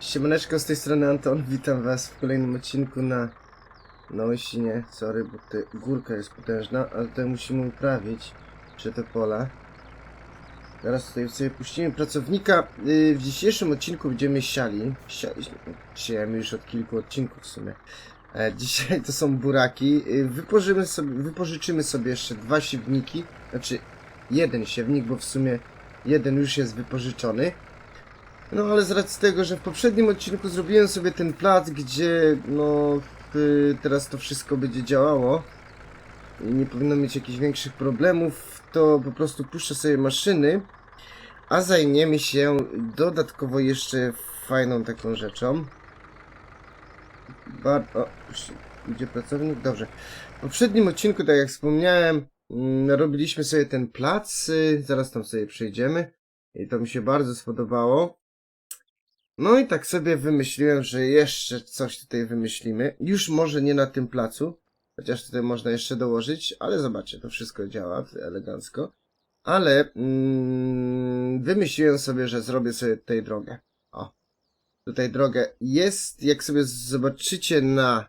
Siemaneczko, z tej strony Anton, witam was w kolejnym odcinku na Osinie. Sorry, bo ta górka jest potężna, ale tutaj musimy uprawić czy te pola. Teraz tutaj sobie puścimy pracownika. Yy, W dzisiejszym odcinku będziemy siali. Sia, już od kilku odcinków w sumie. E, Dzisiaj to są buraki. Yy, Wypożyczymy sobie, wypożyczymy sobie jeszcze dwa siewniki. Znaczy jeden siewnik, bo w sumie jeden już jest wypożyczony. No ale z racji tego, że w poprzednim odcinku zrobiłem sobie ten plac, gdzie no y, teraz to wszystko będzie działało i nie powinno mieć jakichś większych problemów, to po prostu puszczę sobie maszyny, a zajmiemy się dodatkowo jeszcze fajną taką rzeczą. Bar o, idzie pracownik? Dobrze. W poprzednim odcinku, tak jak wspomniałem, mm, robiliśmy sobie ten plac, y, zaraz tam sobie przejdziemy i to mi się bardzo spodobało. No i tak sobie wymyśliłem, że jeszcze coś tutaj wymyślimy. Już może nie na tym placu, chociaż tutaj można jeszcze dołożyć, ale zobaczcie, to wszystko działa elegancko. Ale mm, wymyśliłem sobie, że zrobię sobie tutaj drogę. O, tutaj drogę jest, jak sobie zobaczycie na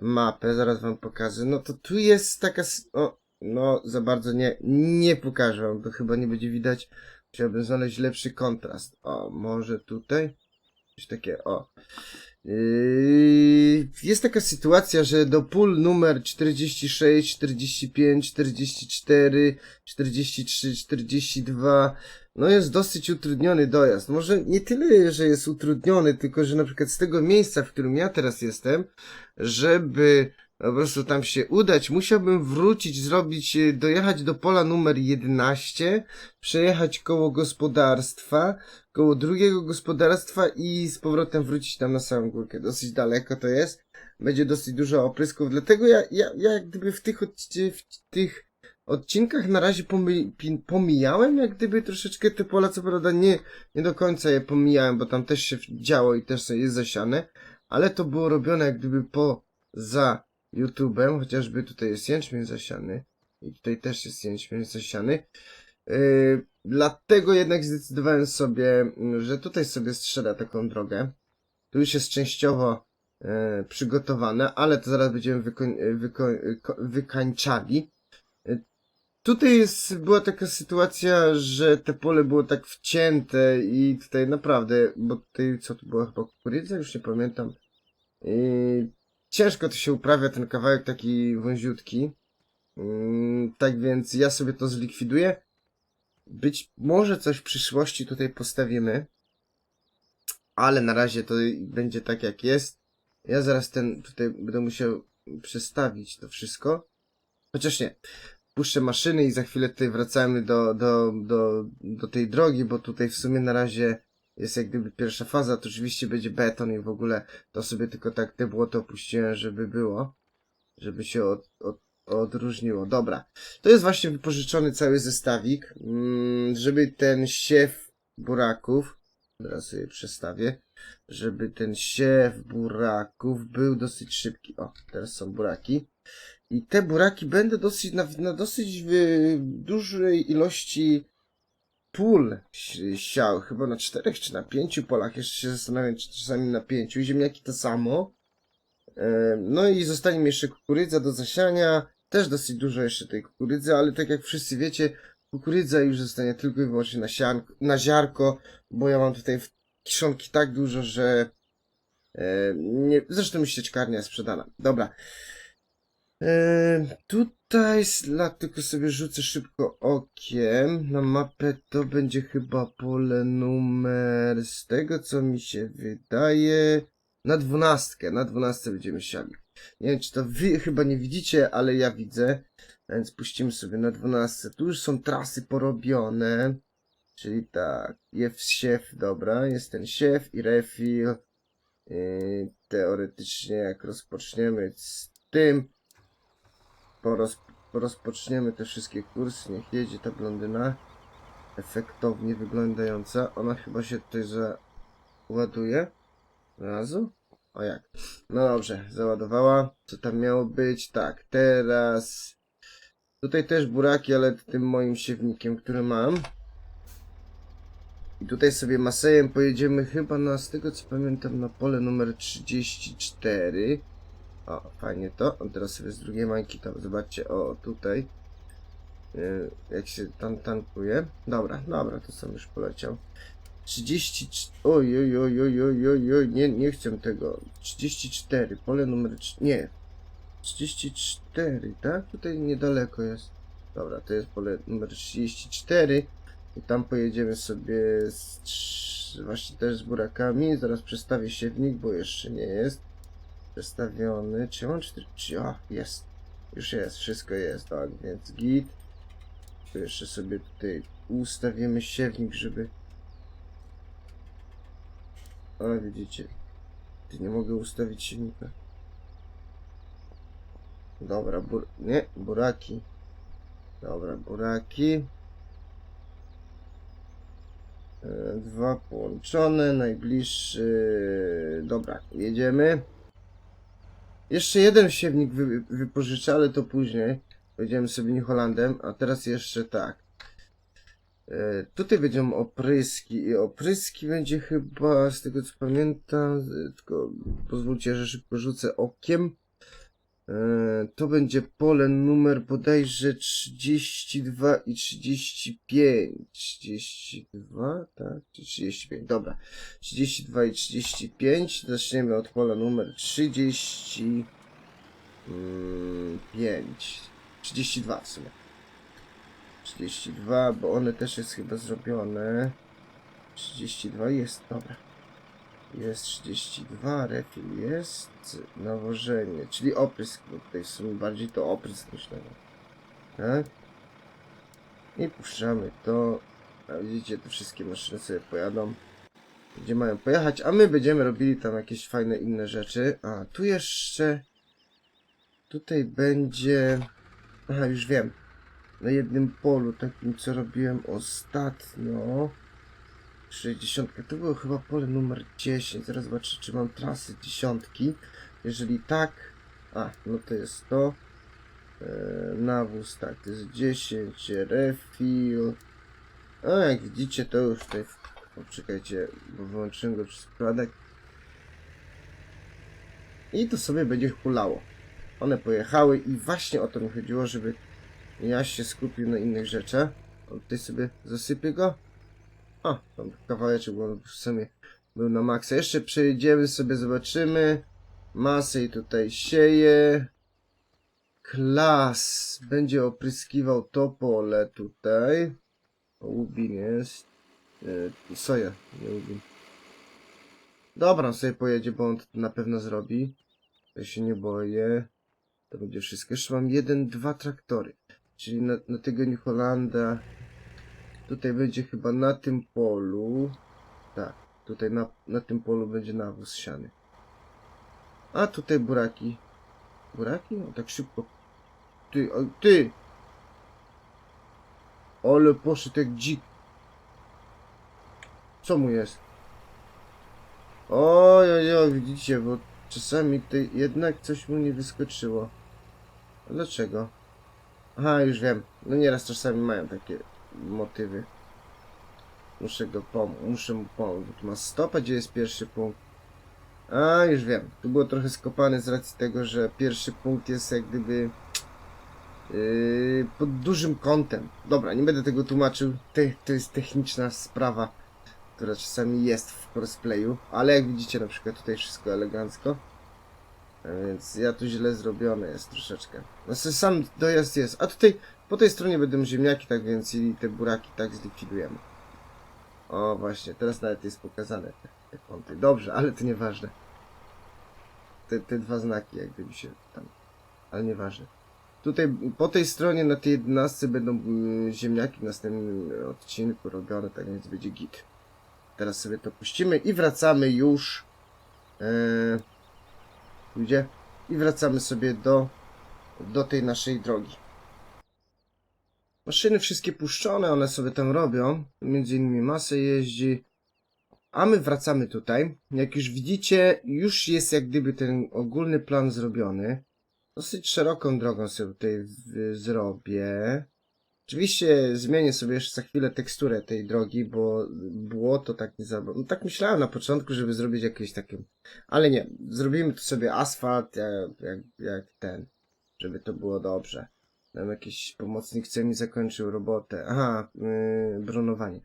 mapę, zaraz wam pokażę, no to tu jest taka, o, no za bardzo nie, nie pokażę wam, to chyba nie będzie widać. Chciałbym znaleźć lepszy kontrast. O, może tutaj? Takie, o. Yy, jest taka sytuacja, że do pól numer 46, 45, 44, 43, 42 no jest dosyć utrudniony dojazd. Może nie tyle, że jest utrudniony, tylko że na przykład z tego miejsca, w którym ja teraz jestem, żeby po prostu tam się udać, musiałbym wrócić, zrobić, e, dojechać do pola numer 11, przejechać koło gospodarstwa, koło drugiego gospodarstwa i z powrotem wrócić tam na samą górkę. Dosyć daleko to jest. Będzie dosyć dużo oprysków, dlatego ja, ja, ja jak gdyby w tych, odci- w tych odcinkach na razie pomy, pi- pomijałem jak gdyby troszeczkę te pola, co prawda nie, nie do końca je pomijałem, bo tam też się działo i też jest zasiane, ale to było robione jak gdyby poza YouTube'em, chociażby tutaj jest jęczmień zasiany i tutaj też jest jęczmień zasiany. Yy, dlatego jednak zdecydowałem sobie, mm, że tutaj sobie strzela taką drogę. Tu już jest częściowo e, przygotowane, ale to zaraz będziemy wykoń, e, wyko, e, wykańczali. Tutaj jest, była taka sytuacja, że te pole było tak wcięte i tutaj naprawdę, bo tutaj co tu było chyba kukurydza, już nie pamiętam. I ciężko to się uprawia, ten kawałek taki wąziutki. Mm, tak więc ja sobie to zlikwiduję. Być może coś w przyszłości tutaj postawimy. Ale na razie to będzie tak jak jest. Ja zaraz ten tutaj będę musiał przestawić to wszystko. Chociaż nie. Puszczę maszyny i za chwilę tutaj wracamy do, do, do, do tej drogi, bo tutaj w sumie na razie jest jak gdyby pierwsza faza, to oczywiście będzie beton i w ogóle to sobie tylko tak te błoto opuściłem, żeby było. Żeby się od, od, odróżniło. Dobra. To jest właśnie wypożyczony cały zestawik, mm, żeby ten siew buraków, teraz sobie przestawię, żeby ten siew buraków był dosyć szybki. O, teraz są buraki. I te buraki będę dosyć, na, na dosyć wy, dużej ilości pól si- siał, chyba na czterech czy na pięciu polach, jeszcze się zastanawiam, czy czasami na pięciu, ziemniaki to samo. E, No i zostanie mi jeszcze kukurydza do zasiania, też dosyć dużo jeszcze tej kukurydzy, ale tak jak wszyscy wiecie, kukurydza już zostanie tylko i wyłącznie na, sianko, na ziarko, bo ja mam tutaj kiszonki tak dużo, że e, nie, zresztą już sieczkarnia jest sprzedana. Dobra. E, tutaj slad tylko sobie rzucę szybko okiem na mapę. To będzie chyba pole numer z tego co mi się wydaje na dwunastkę. Na dwunastce będziemy siali. Nie wiem czy to wy chyba nie widzicie, ale ja widzę. Więc puścimy sobie na dwunastce. Tu już są trasy porobione. Czyli tak, jest siew, dobra, jest ten siew i refill. Yy, teoretycznie jak rozpoczniemy z tym, Poroz, rozpoczniemy te wszystkie kursy, niech jedzie ta blondyna. Efektownie wyglądająca. Ona chyba się tutaj załaduje. Razu? O jak? No dobrze, załadowała. Co tam miało być? Tak, teraz... Tutaj też buraki, ale tym moim siewnikiem, który mam. I tutaj sobie Masejem pojedziemy chyba na, z tego co pamiętam, na pole numer 34. O, fajnie to. Teraz sobie z drugiej mańki tam, zobaczcie, o, tutaj. Yy, jak się tam tankuje. Dobra, dobra, to sam już poleciał. 34. Oj, oj, oj, oj, oj, oj, oj, nie, nie chcę tego. 34, pole numer. Nie. 34, tak? Tutaj niedaleko jest. Dobra, to jest pole numer 34. I tam pojedziemy sobie z, właśnie też z burakami. Zaraz przestawię siewnik, bo jeszcze nie jest przestawiony. Czy on 4? Czy, o, jest. Już jest, wszystko jest, tak, więc git. Tu jeszcze sobie tutaj ustawimy siewnik, żeby... Ale widzicie, ty nie mogę ustawić siewnika. Dobra, bur... nie, buraki. Dobra, buraki. E, Dwa połączone, najbliższy. Dobra, jedziemy. Jeszcze jeden siewnik wy, wypożyczę, ale to później. Będziemy sobie New Hollandem, a teraz jeszcze tak. E, tutaj będą opryski i opryski będzie chyba, z tego co pamiętam, tylko pozwólcie, że szybko rzucę okiem. E, To będzie pole numer bodajże 32 i 35. 32, tak? Czy 35? Dobra. 32 i 35. Zaczniemy od pola numer 35. 32 w sumie. 32, bo one też jest chyba zrobione. 32 jest, dobra. Jest 32, refil jest, nawożenie, czyli oprysk, bo tutaj w sumie bardziej to oprysk niż nawożenie. Tak? I puszczamy to. A widzicie, te wszystkie maszyny sobie pojadą. Gdzie mają pojechać, a my będziemy robili tam jakieś fajne inne rzeczy. A, tu jeszcze... Tutaj będzie... Aha, już wiem. Na jednym polu, takim co robiłem ostatnio. 60. To było chyba pole numer 10. Zaraz zobaczę, czy mam trasy dziesiątki. Jeżeli tak, a no to jest to. E, nawóz, tak, to jest 10. Refill. A jak widzicie, to już tutaj. O, czekajcie, bo wyłączyłem go przez przypadek. I to sobie będzie hulało. One pojechały i właśnie o to mi chodziło, żeby ja się skupił na innych rzeczach. O, tutaj sobie zasypię go. O, tam kawałeczek, bo w sumie był na maksa. Jeszcze przejedziemy sobie, zobaczymy. Masę i tutaj sieje. Klas będzie opryskiwał to pole tutaj. Łubin jest. E, soja, nie Łubin. Dobra, on sobie pojedzie, bo on to na pewno zrobi. Ja się nie boję. To będzie wszystko. Jeszcze mam jeden, dwa traktory. Czyli na, na tego New Hollanda Tutaj będzie chyba na tym polu. Tak, tutaj na, na tym polu będzie nawóz siany. A tutaj buraki. Buraki? No tak szybko. Ty, o, ty! Ale poszedł jak dzik. Co mu jest? Oj, oj, oj, widzicie, bo czasami tutaj jednak coś mu nie wyskoczyło. Dlaczego? Aha, już wiem. No nieraz czasami mają takie motywy. Muszę go pomóc, muszę mu pomóc, bo tu ma stopa, gdzie jest pierwszy punkt. A, już wiem. Tu było trochę skopane z racji tego, że pierwszy punkt jest jak gdyby yy, pod dużym kątem. Dobra, nie będę tego tłumaczył. Te, to jest techniczna sprawa, która czasami jest w crossplayu, ale jak widzicie na przykład tutaj wszystko elegancko. A Więc ja tu źle zrobione jest troszeczkę. No se- sam dojazd jest. A tutaj po tej stronie będą ziemniaki, tak więc i te buraki tak zlikwidujemy. O właśnie, teraz nawet jest pokazane te, te kąty. Dobrze, ale to nieważne. Te, te dwa znaki jak gdyby się tam... Ale nieważne. Tutaj po tej stronie na tej 11 będą y, ziemniaki w następnym odcinku robione, tak więc będzie git. Teraz sobie to puścimy i wracamy już. Yy, gdzie? I wracamy sobie do, do tej naszej drogi. Maszyny wszystkie puszczone, one sobie tam robią. Między innymi masę jeździ. A my wracamy tutaj. Jak już widzicie, już jest jak gdyby ten ogólny plan zrobiony. Dosyć szeroką drogą sobie tutaj zrobię. Oczywiście zmienię sobie jeszcze za chwilę teksturę tej drogi, bo było to tak nie za... No, tak myślałem na początku, żeby zrobić jakieś takie... Ale nie, zrobimy tu sobie asfalt jak, jak ten, żeby to było dobrze. Tam jakiś pomocnik chce mi zakończył robotę. Aha, yy, bronowanie.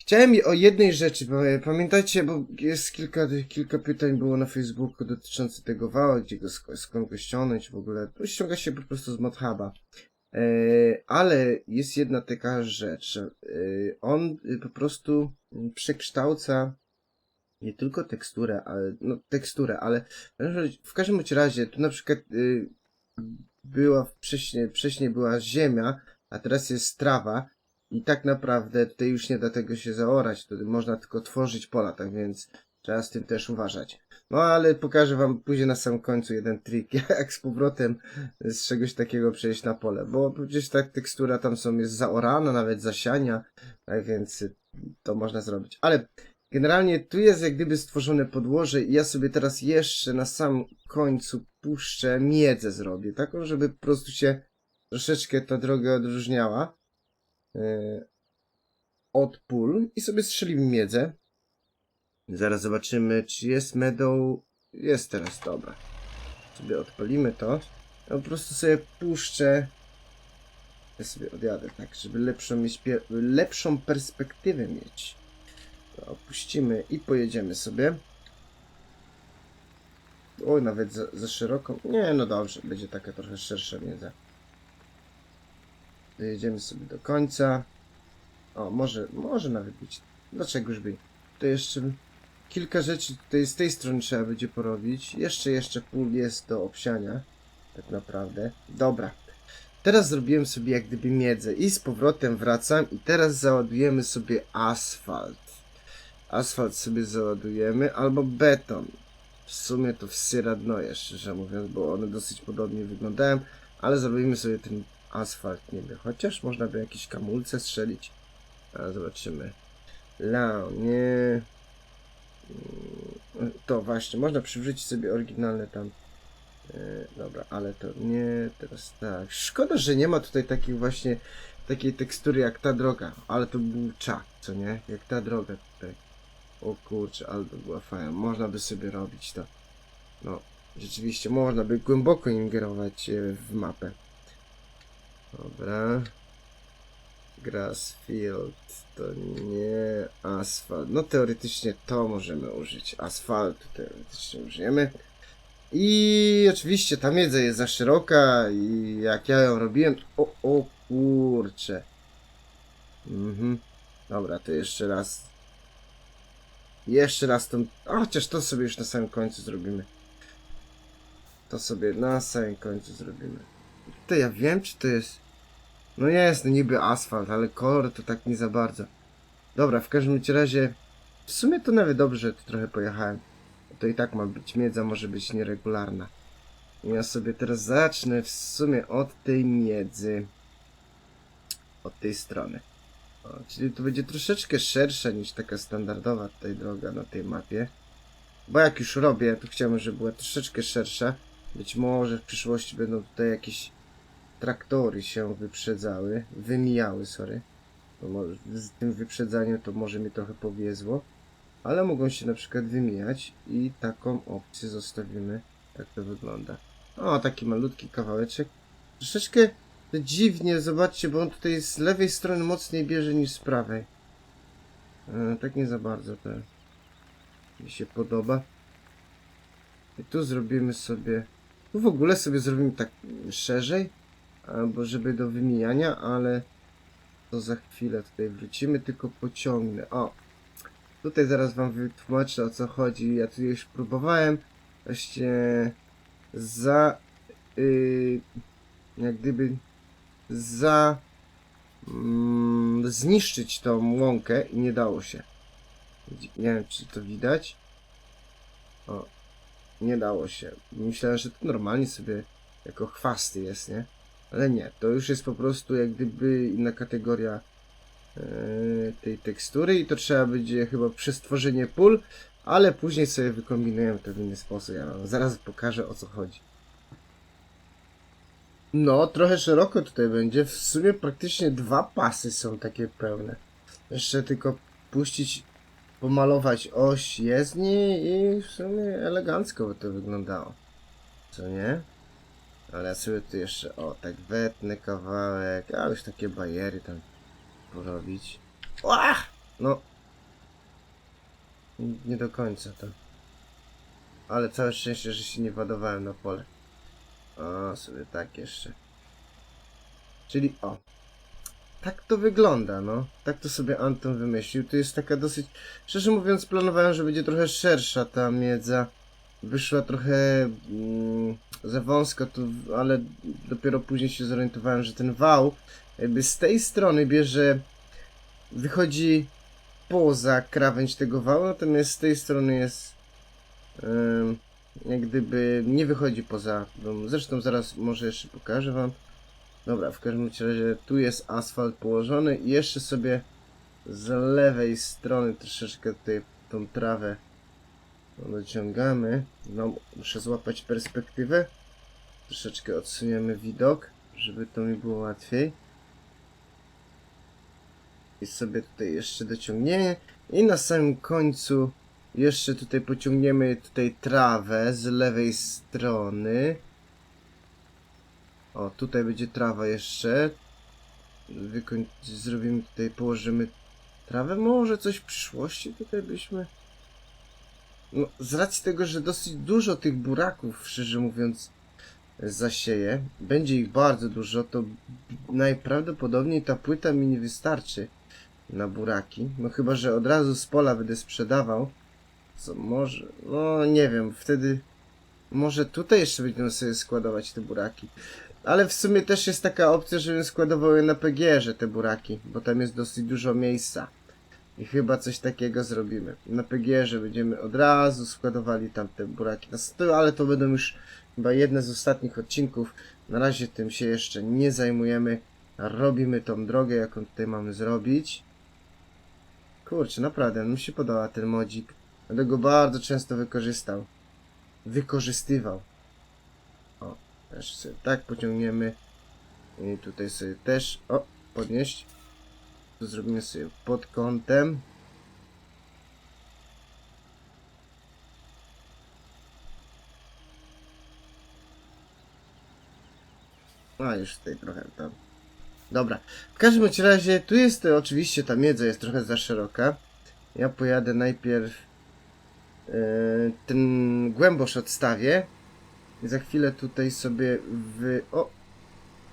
Chciałem o jednej rzeczy, bo pamiętacie, bo jest kilka, kilka pytań było na Facebooku dotyczących tego wała, gdzie go sk- skąd go ściągnąć w ogóle. To ściąga się po prostu z ModHuba. E, ale jest jedna taka rzecz. E, on po prostu przekształca nie tylko teksturę, ale, no teksturę, ale w każdym razie, tu na przykład y, była wcześniej, wcześniej była ziemia, a teraz jest trawa i tak naprawdę tutaj już nie da tego się zaorać, tutaj można tylko tworzyć pola, tak więc trzeba z tym też uważać. No ale pokażę wam później na samym końcu jeden trik, jak z powrotem z czegoś takiego przejść na pole, bo przecież ta tekstura tam są, jest zaorana, nawet zasiania, tak więc to można zrobić. Ale generalnie tu jest jak gdyby stworzone podłoże i ja sobie teraz jeszcze na samym końcu puszczę miedzę zrobię, taką, żeby po prostu się troszeczkę ta droga odróżniała yy, od pól i sobie strzelimy miedzę. Zaraz zobaczymy, czy jest meadow. Jest teraz, dobra. Sobie odpalimy to. Ja po prostu sobie puszczę. Ja sobie odjadę tak, żeby lepszą, mieć, lepszą perspektywę mieć. Opuścimy i pojedziemy sobie. Oj, nawet za, za szeroko. Nie, no dobrze, będzie taka trochę szersza miedza. Dojedziemy sobie do końca. O, może, może nawet być. Dlaczegoż by? To jeszcze kilka rzeczy tutaj z tej strony trzeba będzie porobić. Jeszcze, jeszcze pól jest do obsiania. Tak naprawdę. Dobra. Teraz zrobiłem sobie jak gdyby miedzę i z powrotem wracam i teraz załadujemy sobie asfalt. Asfalt sobie załadujemy albo beton. W sumie to wsyra dnoje, szczerze mówiąc, bo one dosyć podobnie wyglądają, ale zrobimy sobie ten asfalt niby. Chociaż można by jakieś kamulce strzelić. A zobaczymy. La, nie. Mm, To właśnie, można przywrócić sobie oryginalne tam. E, dobra, ale to nie, teraz tak. Szkoda, że nie ma tutaj takiej właśnie, takiej tekstury jak ta droga, ale to był czak, co nie? Jak ta droga tutaj. O kurczę, ale to była fajna. Można by sobie robić to. No, rzeczywiście, można by głęboko ingerować e, w mapę. Dobra. Grassfield to nie asfalt. No teoretycznie to możemy użyć. Asfaltu teoretycznie użyjemy. I oczywiście ta miedza jest za szeroka i jak ja ją robiłem... O, o kurcze. Mhm. Dobra, to jeszcze raz. Jeszcze raz tą... A, chociaż to sobie już na samym końcu zrobimy. To sobie na samym końcu zrobimy. To ja wiem, czy to jest... No jest, no niby asfalt, ale kolor to tak nie za bardzo. Dobra, w każdym razie... W sumie to nawet dobrze, że tu trochę pojechałem. To i tak ma być, miedza może być nieregularna. Ja sobie teraz zacznę w sumie od tej miedzy. Od tej strony. Czyli to będzie troszeczkę szersza niż taka standardowa tutaj droga na tej mapie. Bo jak już robię, to chciałbym, żeby była troszeczkę szersza. Być może w przyszłości będą tutaj jakieś traktory się wyprzedzały, wymijały, sorry. Może, z tym wyprzedzaniem to może mi trochę powiezło. Ale mogą się na przykład wymijać i taką opcję zostawimy. Tak to wygląda. O, taki malutki kawałeczek. Troszeczkę dziwnie, zobaczcie, bo on tutaj z lewej strony mocniej bierze niż z prawej. E, tak nie za bardzo to mi się podoba. I tu zrobimy sobie... Tu w ogóle sobie zrobimy tak szerzej, albo żeby do wymijania, ale to za chwilę tutaj wrócimy, tylko pociągnę. O, tutaj zaraz wam wytłumaczę o co chodzi. Ja tu już próbowałem właśnie za yy, jak gdyby za mm, zniszczyć tą łąkę i nie dało się. Nie wiem czy to widać. O, nie dało się. Myślałem, że to normalnie sobie jako chwasty jest, nie? Ale nie, to już jest po prostu jak gdyby inna kategoria e, tej tekstury i to trzeba będzie chyba przestworzenie pól, ale później sobie wykombinujemy to w inny sposób. Ja wam zaraz pokażę o co chodzi. No, trochę szeroko tutaj będzie. W sumie praktycznie dwa pasy są takie pełne. Jeszcze tylko puścić, pomalować oś jezdni i w sumie elegancko by to wyglądało. Co nie? Ale ja sobie tu jeszcze, o, tak wetnę kawałek, a już takie bajery tam porobić. Ła! No. Nie do końca to. Ale całe szczęście, że się nie ładowałem na pole. O, sobie tak jeszcze. Czyli o. Tak to wygląda, no. Tak to sobie Anton wymyślił. Tu jest taka dosyć... Szczerze mówiąc, planowałem, że będzie trochę szersza ta miedza. Wyszła trochę mm, za wąsko, tu, ale dopiero później się zorientowałem, że ten wał jakby z tej strony bierze... Wychodzi poza krawędź tego wału, natomiast z tej strony jest... Ym, jak gdyby nie wychodzi poza dom. Zresztą zaraz może jeszcze pokażę wam. Dobra, w każdym razie tu jest asfalt położony i jeszcze sobie z lewej strony troszeczkę tutaj tą trawę dociągamy. No, muszę złapać perspektywę. Troszeczkę odsuniemy widok, żeby to mi było łatwiej. I sobie tutaj jeszcze dociągniemy. I na samym końcu jeszcze tutaj pociągniemy tutaj trawę z lewej strony. O, tutaj będzie trawa jeszcze. Wykoń... Zrobimy tutaj, położymy trawę. Może coś w przyszłości tutaj byśmy... No, z racji tego, że dosyć dużo tych buraków, szczerze mówiąc, zasieje, będzie ich bardzo dużo, to najprawdopodobniej ta płyta mi nie wystarczy na buraki. No chyba, że od razu z pola będę sprzedawał. Co może, no nie wiem, wtedy może tutaj jeszcze będziemy sobie składować te buraki. Ale w sumie też jest taka opcja, żebym składował je na PGR-ze te buraki, bo tam jest dosyć dużo miejsca. I chyba coś takiego zrobimy. Na PGR-ze będziemy od razu składowali tam te buraki na stół, ale to będą już chyba jedne z ostatnich odcinków. Na razie tym się jeszcze nie zajmujemy. Robimy tą drogę, jaką tutaj mamy zrobić. Kurczę, naprawdę, mi się podoba ten modzik. Będę go bardzo często wykorzystał. Wykorzystywał. O, też sobie tak pociągniemy. I tutaj sobie też, o, podnieść. Zrobimy sobie pod kątem. A, już tutaj trochę tam. Dobra. W każdym razie, tu jest oczywiście ta miedza jest trochę za szeroka. Ja pojadę najpierw ten głębosz odstawię. Za chwilę tutaj sobie wy... O!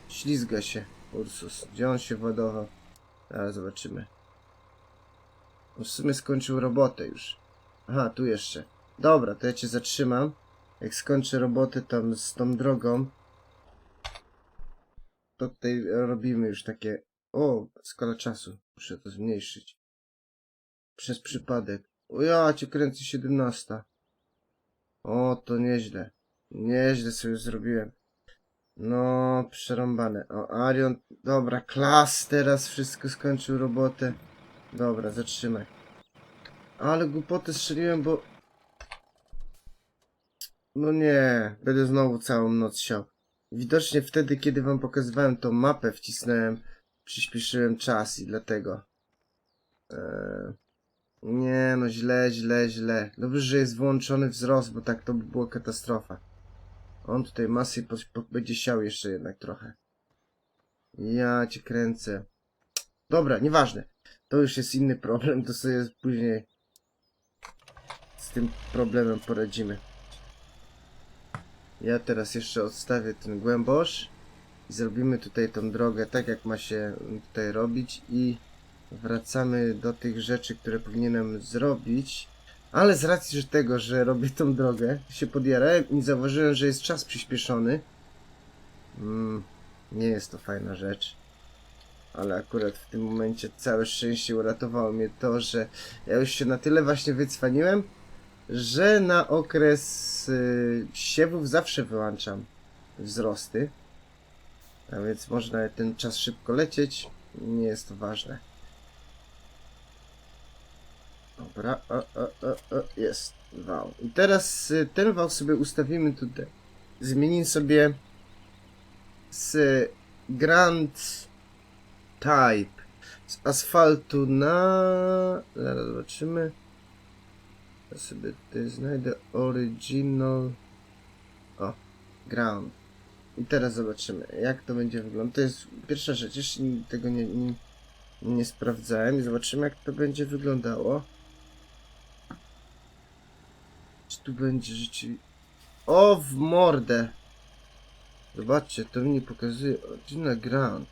Ślizga się Ursus. Gdzie on się władował? Zaraz zobaczymy. W sumie skończył robotę już. Aha, tu jeszcze. Dobra, to ja cię zatrzymam. Jak skończę robotę tam z tą drogą, to tutaj robimy już takie... O, skala czasu. Muszę to zmniejszyć. Przez przypadek. O ja cię kręcę 17. O, to nieźle. Nieźle sobie zrobiłem. No, przerąbane. O, Arion, dobra, klas, teraz wszystko skończył robotę. Dobra, zatrzymaj. Ale głupotę strzeliłem, bo... No nie, będę znowu całą noc siał. Widocznie wtedy, kiedy wam pokazywałem tą mapę, wcisnąłem, przyspieszyłem czas i dlatego. Eee, nie, no źle, źle, źle. Dobrze, że jest włączony wzrost, bo tak to by była katastrofa. On tutaj masy po, po, będzie siał jeszcze jednak trochę. Ja cię kręcę. Dobra, nieważne. To już jest inny problem, to sobie później z tym problemem poradzimy. Ja teraz jeszcze odstawię ten głębosz i zrobimy tutaj tą drogę tak jak ma się tutaj robić i wracamy do tych rzeczy, które powinienem zrobić. Ale z racji że tego, że robię tą drogę, się podjarałem i zauważyłem, że jest czas przyspieszony. Mm, nie jest to fajna rzecz. Ale akurat w tym momencie całe szczęście uratowało mnie to, że ja już się na tyle właśnie wycwaniłem, że na okres y, siewów zawsze wyłączam wzrosty. A więc można ten czas szybko lecieć. Nie jest to ważne. Dobra, o, o, o, o, jest wał. I teraz y, ten wał sobie ustawimy tutaj. Zmienimy sobie z Grand Type z asfaltu na... Zaraz zobaczymy. Ja sobie tutaj znajdę Original... O, Ground. I teraz zobaczymy, jak to będzie wyglądać. To jest pierwsza rzecz, jeszcze tego nie, nie, nie sprawdzałem i zobaczymy, jak to będzie wyglądało. Czy tu będzie rzeczywiście... O, w mordę! Zobaczcie, to mi pokazuje Original Ground.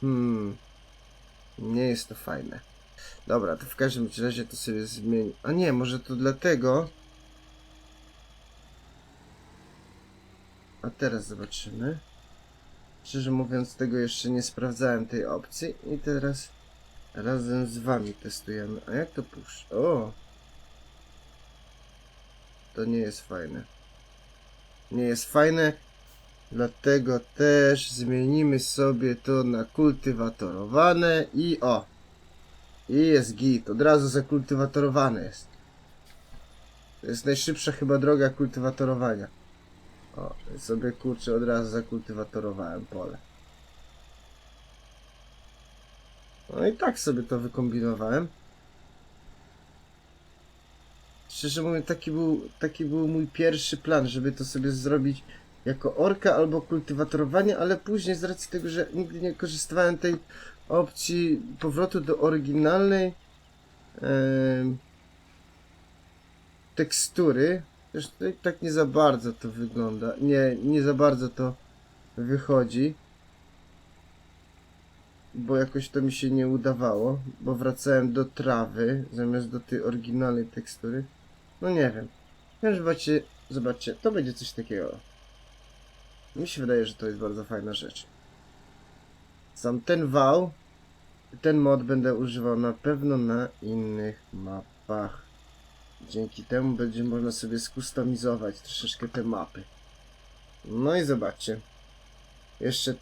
Hmm. Nie jest to fajne. Dobra, to w każdym razie to sobie zmieni. A nie, może to dlatego. A teraz zobaczymy. Szczerze mówiąc, tego jeszcze nie sprawdzałem tej opcji i teraz razem z wami testujemy. A jak to puszcza? O! To nie jest fajne. Nie jest fajne, dlatego też zmienimy sobie to na kultywatorowane i o! I jest git, od razu zakultywatorowane jest. To jest najszybsza chyba droga kultywatorowania. O, sobie kurczę od razu zakultywatorowałem pole. No i tak sobie to wykombinowałem. Szczerze mówiąc, taki był, taki był mój pierwszy plan, żeby to sobie zrobić jako orka albo kultywatorowanie, ale później z racji tego, że nigdy nie korzystałem tej opcji powrotu do oryginalnej em, tekstury, też tak nie za bardzo to wygląda, nie, nie za bardzo to wychodzi, bo jakoś to mi się nie udawało, bo wracałem do trawy zamiast do tej oryginalnej tekstury. No nie wiem. No zobaczcie, zobaczcie, to będzie coś takiego. Mi się wydaje, że to jest bardzo fajna rzecz. Sam ten wał, ten mod będę używał na pewno na innych mapach. Dzięki temu będzie można sobie skustomizować troszeczkę te mapy. No i zobaczcie. Jeszcze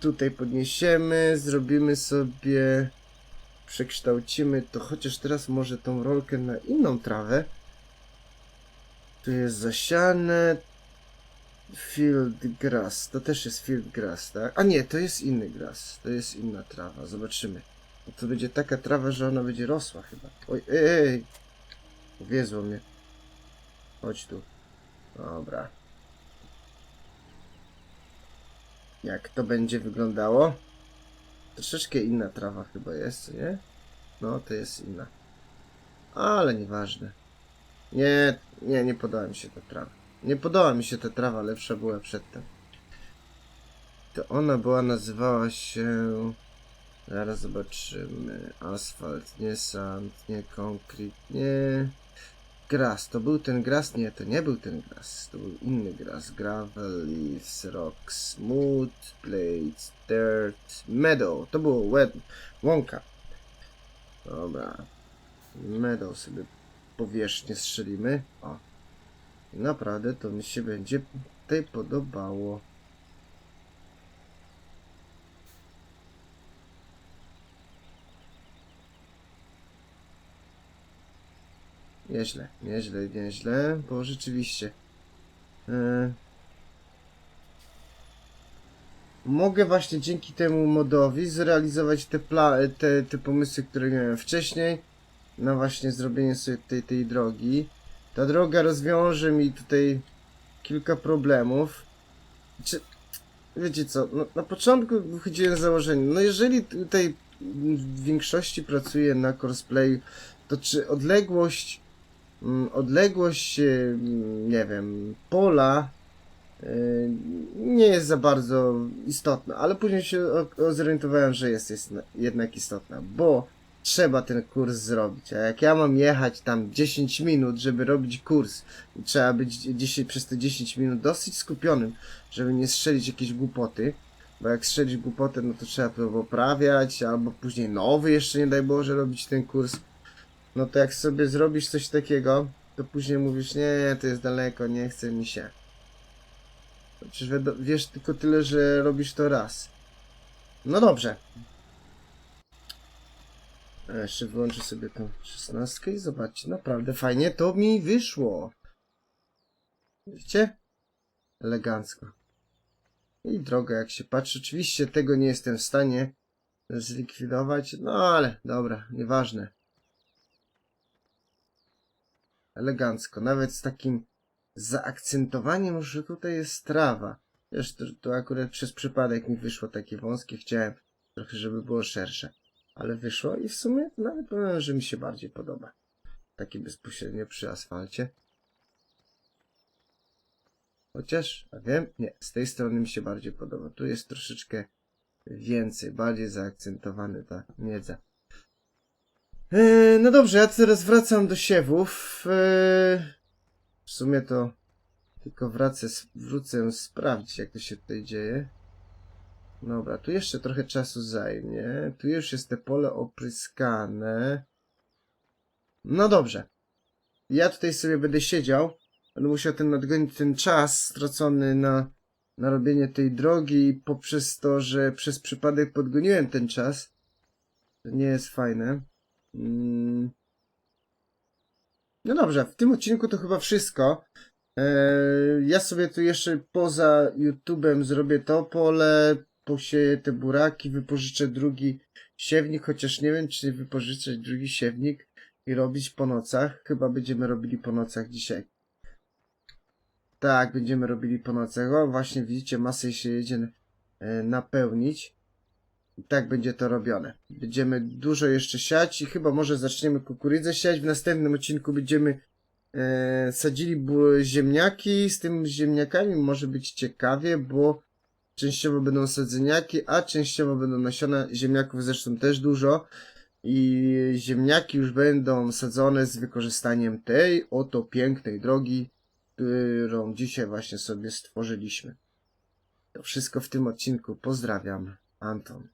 tutaj podniesiemy, zrobimy sobie, przekształcimy to, chociaż teraz może tą rolkę na inną trawę. Tu jest zasiane, Field grass, to też jest field grass, tak? A nie, to jest inny grass, to jest inna trawa, zobaczymy. No to będzie taka trawa, że ona będzie rosła chyba. Oj, ej, ej, mnie. Chodź tu. Dobra. Jak to będzie wyglądało? Troszeczkę inna trawa chyba jest, nie? No, to jest inna. Ale nieważne. Nie, nie, nie podoba mi się ta trawa. Nie podoba mi się ta trawa, lepsza była przedtem. To ona była, nazywała się... Zaraz zobaczymy. Asfalt, nie sand, nie konkret, nie... Gras, to był ten gras? Nie, to nie był ten gras. To był inny gras. Gravel, leaves, rock, smooth, plates, dirt, meadow. To było łąka. Dobra. Meadow sobie powierzchnię strzelimy. O. I naprawdę to mi się będzie tutaj podobało. Nieźle, nieźle, nieźle, bo rzeczywiście. e, mogę właśnie dzięki temu modowi zrealizować te, te, te pomysły, które miałem wcześniej. Na właśnie zrobienie sobie tej, tej drogi. Ta droga rozwiąże mi tutaj kilka problemów. Czy, wiecie co, no, na początku wychodziłem z założenia, no jeżeli tutaj w większości pracuję na cosplayu, to czy odległość, mm, odległość, e, nie wiem, pola e, nie jest za bardzo istotna, ale później się zorientowałem, że jest, jest na- jednak istotna, bo trzeba ten kurs zrobić, a jak ja mam jechać tam 10 minut, żeby robić kurs, i trzeba być 10, przez te 10 minut dosyć skupionym, żeby nie strzelić jakieś głupoty, bo jak strzelić głupotę, no to trzeba to poprawiać, albo później nowy jeszcze, nie daj Boże, robić ten kurs. No to jak sobie zrobisz coś takiego, to później mówisz, nie, to jest daleko, nie chce mi się. Przecież wiesz tylko tyle, że robisz to raz. No dobrze. A jeszcze wyłączę sobie tą szesnastkę i zobaczcie, naprawdę fajnie to mi wyszło. Widzicie? Elegancko. I droga, jak się patrzy. Oczywiście tego nie jestem w stanie zlikwidować, no ale dobra, nieważne. Elegancko, nawet z takim zaakcentowaniem, że tutaj jest trawa. Wiesz, to, to akurat przez przypadek mi wyszło takie wąskie, chciałem trochę, żeby było szersze. Ale wyszło i w sumie nawet powiem, że mi się bardziej podoba. Takie bezpośrednio przy asfalcie. Chociaż, a wiem, nie, z tej strony mi się bardziej podoba. Tu jest troszeczkę więcej, bardziej zaakcentowany ta miedza. Eee, no dobrze, ja teraz wracam do siewów. Eee, w sumie to tylko wracę, wrócę sprawdzić, jak to się tutaj dzieje. Dobra, tu jeszcze trochę czasu zajmie. Tu już jest te pole opryskane. No dobrze. Ja tutaj sobie będę siedział. Będę musiał ten nadgonić ten czas stracony na, na robienie tej drogi poprzez to, że przez przypadek podgoniłem ten czas. To nie jest fajne. Mm. No dobrze, w tym odcinku to chyba wszystko. Eee, ja sobie tu jeszcze poza YouTube'em zrobię to pole, posieję te buraki, wypożyczę drugi siewnik, chociaż nie wiem, czy wypożyczać drugi siewnik i robić po nocach. Chyba będziemy robili po nocach dzisiaj. Tak, będziemy robili po nocach. O, właśnie widzicie, masę się jedzie e, napełnić. I tak będzie to robione. Będziemy dużo jeszcze siać i chyba może zaczniemy kukurydzę siać. W następnym odcinku będziemy e, sadzili ziemniaki. Z tym ziemniakami może być ciekawie, bo częściowo będą sadzeniaki, a częściowo będą nasiona ziemniaków zresztą też dużo. I ziemniaki już będą sadzone z wykorzystaniem tej oto pięknej drogi, którą dzisiaj właśnie sobie stworzyliśmy. To wszystko w tym odcinku. Pozdrawiam, Anton.